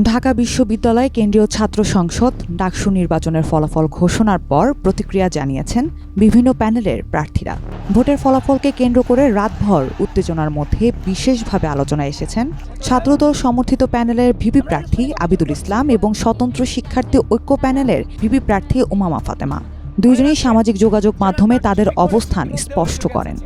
ঢাকা বিশ্ববিদ্যালয় কেন্দ্রীয় ছাত্র সংসদ ডাকসু নির্বাচনের ফলাফল ঘোষণার পর প্রতিক্রিয়া জানিয়েছেন বিভিন্ন প্যানেলের প্রার্থীরা। ভোটের ফলাফলকে কেন্দ্র করে রাতভর উত্তেজনার মধ্যে বিশেষভাবে আলোচনায় এসেছেন ছাত্রদল সমর্থিত প্যানেলের ভিপি প্রার্থী আবিদুল ইসলাম এবং স্বতন্ত্র শিক্ষার্থী ঐক্য প্যানেলের ভিপি প্রার্থী উমামা ফাতেমা। দুইজনেই সামাজিক যোগাযোগ মাধ্যমে তাদের অবস্থান স্পষ্ট করেন।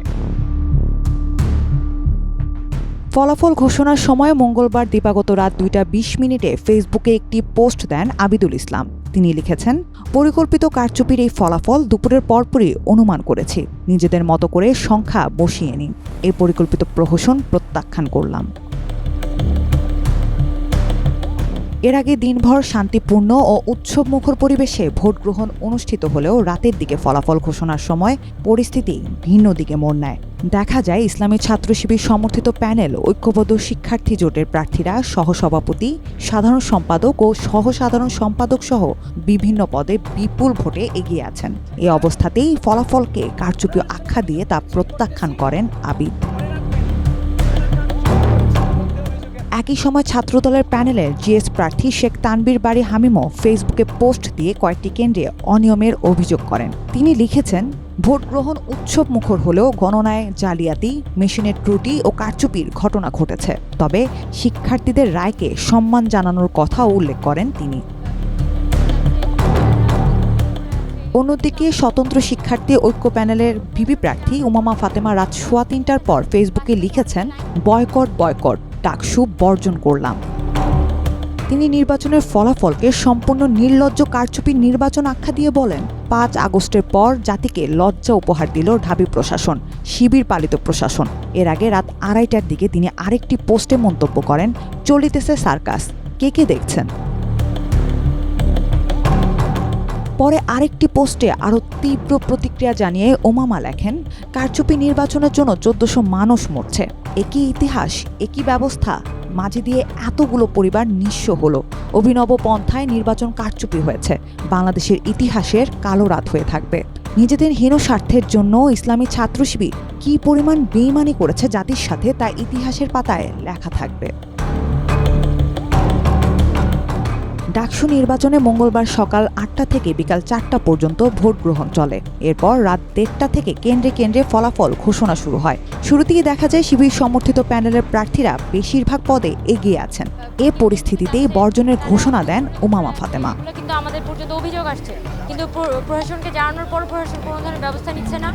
ফলাফল ঘোষণার সময় মঙ্গলবার দিবাগত রাত দুইটা বিশ মিনিটে ফেসবুকে একটি পোস্ট দেন আবিদুল ইসলাম। তিনি লিখেছেন, পরিকল্পিত কারচুপির এই ফলাফল দুপুরের পরপরই অনুমান করেছি। নিজেদের মতো করে সংখ্যা বসিয়ে নিন। এই পরিকল্পিত প্রহসন প্রত্যাখ্যান করলাম। এর আগে দিনভর শান্তিপূর্ণ ও উৎসবমুখর পরিবেশে ভোট গ্রহণ অনুষ্ঠিত হলেও রাতের দিকে ফলাফল ঘোষণার সময় পরিস্থিতি ভিন্ন দিকে মোড় নেয়। দেখা যায় ইসলামী ছাত্র শিবির সমর্থিত প্যানেল, ঐক্যবদ্ধ শিক্ষার্থী জোটের প্রার্থীরা, সহসভাপতি, সাধারণ সম্পাদক ও সহসাধারণ সম্পাদক সহ বিভিন্ন পদে বিপুল ভোটে এগিয়ে আছেন। এই অবস্থাতেই ফলাফলকে কারচুপি আখ্যা দিয়ে তা প্রত্যাখ্যান করেন আবিদ। একই সময় ছাত্রদলের প্যানেলের জিএস প্রার্থী শেখ তানবীর বাড়ি হামিমও ফেসবুকে পোস্ট দিয়ে কয়েকটি কেন্দ্রে অনিয়মের অভিযোগ করেন। তিনি লিখেছেন, ভোট গ্রহণ উৎসব মুখর হলেও গণনায় জালিয়াতি, মেশিনের ত্রুটি ও কারচুপির ঘটনা ঘটেছে। তবে শিক্ষার্থীদের রায়কে সম্মান জানানোর কথাও উল্লেখ করেন তিনি। অন্যদিকে স্বতন্ত্র শিক্ষার্থী ঐক্য প্যানেলের ভিপি প্রার্থী উমামা ফাতেমা রাত সোয়া তিনটার পর ফেসবুকে লিখেছেন, বয়কট বয়কট। ডাকসু বর্জন করলাম। তিনি নির্বাচনের ফলাফলকে সম্পূর্ণ নির্লজ্জ কারচুপি নির্বাচন আখ্যা দিয়ে বলেন, পাঁচ আগস্টের পর জাতিকে লজ্জা উপহার দিল ঢাবি প্রশাসন, শিবির পালিত প্রশাসন। এর আগে রাত আড়াইটার দিকে তিনি আরেকটি পোস্টে মন্তব্য করেন, চলিতেছে সার্কাস। কে কে দেখছেন? পরে আরেকটি পোস্টে আরও তীব্র প্রতিক্রিয়া জানিয়ে ওমামা লেখেন, কারচুপি নির্বাচনের জন্য চোদ্দশো মানুষ মরছে। একই ইতিহাস, একই ব্যবস্থা, মাঝে দিয়ে এতগুলো পরিবার নিঃস্ব হলো। অভিনব পন্থায় নির্বাচন কারচুপি হয়েছে। বাংলাদেশের ইতিহাসের কালো রাত হয়ে থাকবে। নিজেদের হীন স্বার্থের জন্য ইসলামী ছাত্র শিবির কী পরিমাণ বেইমানি করেছে জাতির সাথে তা ইতিহাসের পাতায় লেখা থাকবে। ডাকসু নির্বাচনে মঙ্গলবার সকাল আটটা থেকে বিকাল চারটা পর্যন্ত ভোট গ্রহণ চলে। এরপর রাত দেড়টা থেকে কেন্দ্রে কেন্দ্রে ফলাফল ঘোষণা শুরু হয়। শুরুতেই দেখা যায় শিবির সমর্থিত প্যানেলের প্রার্থীরা বেশিরভাগ পদে এগিয়ে আছেন। এ পরিস্থিতিতেই বর্জনের ঘোষণা দেন উমামা ফাতেমা। কিন্তু আমাদের পর্যন্ত অভিযোগ আসছে। কিন্তু প্রশাসনকে জানানোর পর প্রশাসন কোনো ধরনের ব্যবস্থা নিচ্ছে না।